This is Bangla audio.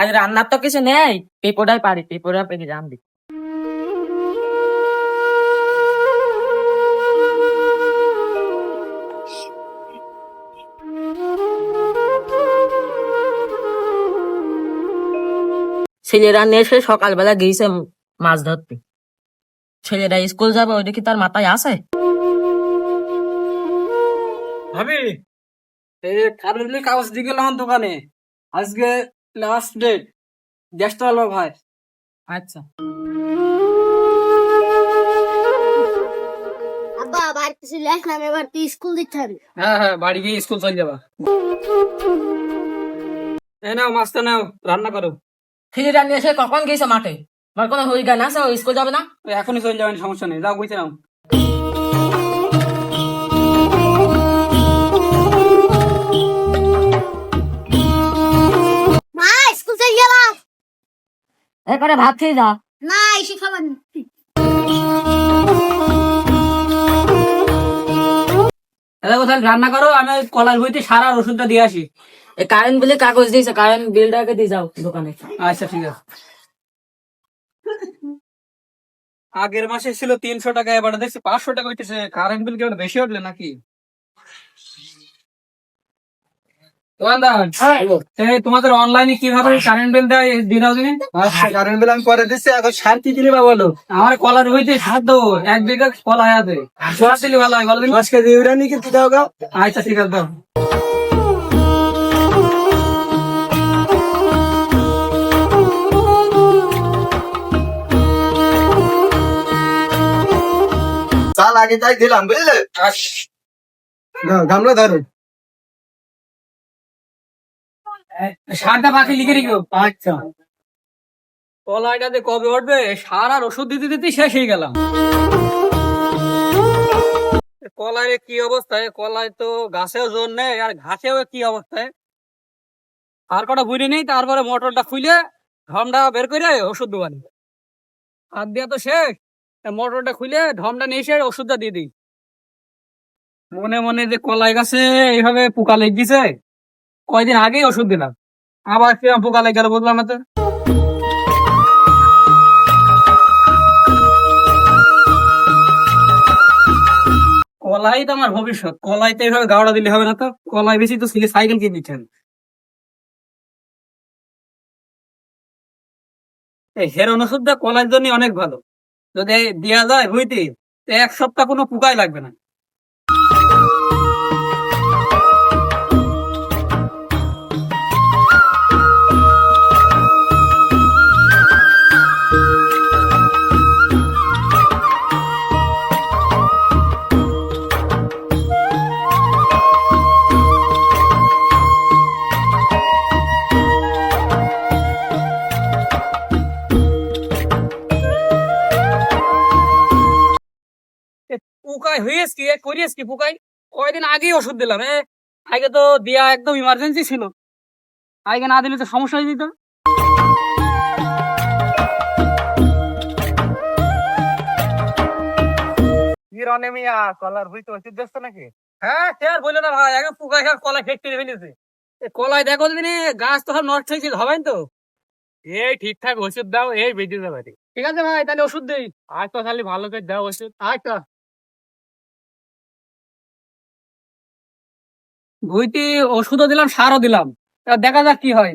আজ রান্নার তো কিছু নেই। পেপোটাই পারি, পেপোটা জান দি। ছেলেরা এসে সকালবেলা গিয়েছে মাছ ধরতে। ছেলেরা স্কুল যাবে ওইটা কি তার মাথায় আছে। ভাবি কাগজ দিয়ে গেলাম দোকানে। আজকে লাস্ট ডেট গ্যাসটা হলো ভাই আচ্ছা। আব্বা বাড়িতে চলে আসলাম এবার তুই স্কুল দিতে হবে। হ্যাঁ হ্যাঁ বাড়ি গিয়ে স্কুল চলে যাবা। নাও মাছটা নাও রান্না করো। এসে কখন গিয়েছে মাঠে? আমার কোনো গান আছে স্কুল যাবে না? এখনই চলে যাবেন সমস্যা নেই। যাও বুঝতে নাও। এরপরে ভাত খেয়ে যা না এসে খাবার। এটা কোথায় রান্না করো আমি কলার বইতে সারা ওষুধটা দিয়ে আসি। এই কারেন্ট বিলে কাগজ দিয়েছে কারেন্ট বিলটাকে দিয়ে যাও দোকানে। আচ্ছা ঠিক আছে। আগের মাসে ছিল তিনশো টাকা এবার দেখছি পাঁচশো টাকা হইতেছে। কারেন্ট বিল কেমন বেশি উঠলে নাকি? দোকানদার তোমাদের অনলাইনে কীভাবে কারেন্ট বিল দেয় আচ্ছা কারেন্ট বিল আমি পরে দিচ্ছি এখন সার কি দিলি বলো? আমার কলার হইতে সাত দেবো এক বিঘা কলা হয়ে। আছে সার দিলে ভালো হয় বলো দশ কেজি ইউরিয়া নিয়ে কিন্তু দাও গাও আচ্ছা ঠিক আছে দাও। চাল আগে তাই দিলাম বুঝলে? দাও, গামলা ধরো। সারটা বাকি লিখে আচ্ছা। কবে উঠবে? সার আর ওষুধ দিতে দিতে শেষ হয়ে গেলাম। কি অবস্থায় কলায় তো গাছেও জোর নেই, আর ঘাসেও কি অবস্থায় আর কটা বুড়ি নেই, তারপরে মোটরটা খুলে ঢমটা বের করে ওষুধ দোকানে। হাত দেওয়া তো শেষ। মোটরটা খুলে ঢমটা নিয়ে এসে ওষুধটা দিয়ে দিই। মনে মনে যে কলাই গাছে এইভাবে পোকা লেগে গেছে কয়দিন আগেই ওষুধ দিলাম। আবার কিরম পোকা লেগে গেল বুঝলাম না তো। কলাই তো আমার ভবিষ্যৎ। কলাই তো এইভাবে গাওড়া দিলে হবে না তো। কলাই বেশি তো সাইকেল কিনে দিচ্ছেন এই হেরোন ওষুধটা কলাইয়ের জন্য অনেক ভালো। যদি দেওয়া যায় বুঝতে এক সপ্তাহ কোনো পোকাই লাগবে না। পোকাই হয়েছে কি? করিয়েছ কি পোকাই কয়দিন আগেই ওষুধ দিলাম এ? আগে তো দেয়া একদম ইমার্জেন্সি ছিল। আগে না দিলে তো সমস্যা হয়ে যেত। কলার বুঝতে ওষুধ দিচ্ছ নাকি? হ্যাঁ সে আর বলল না ভাই এখন পোকা খেয়ে কলা ফেটে ফেলেছে। এ কলাই দেখো দিনে গাছ তো সব নষ্ট হবেন তো? এই ঠিকঠাক ওষুধ দাও এই বেঁচে যাবে। ঠিক আছে ভাই তাহলে ওষুধ দেই। আজ তো খালি ভালো করে দাও ওষুধ আচ্ছা ভুইতে ওষুধও দিলাম সারও দিলাম। দেখা যাক কি হয়।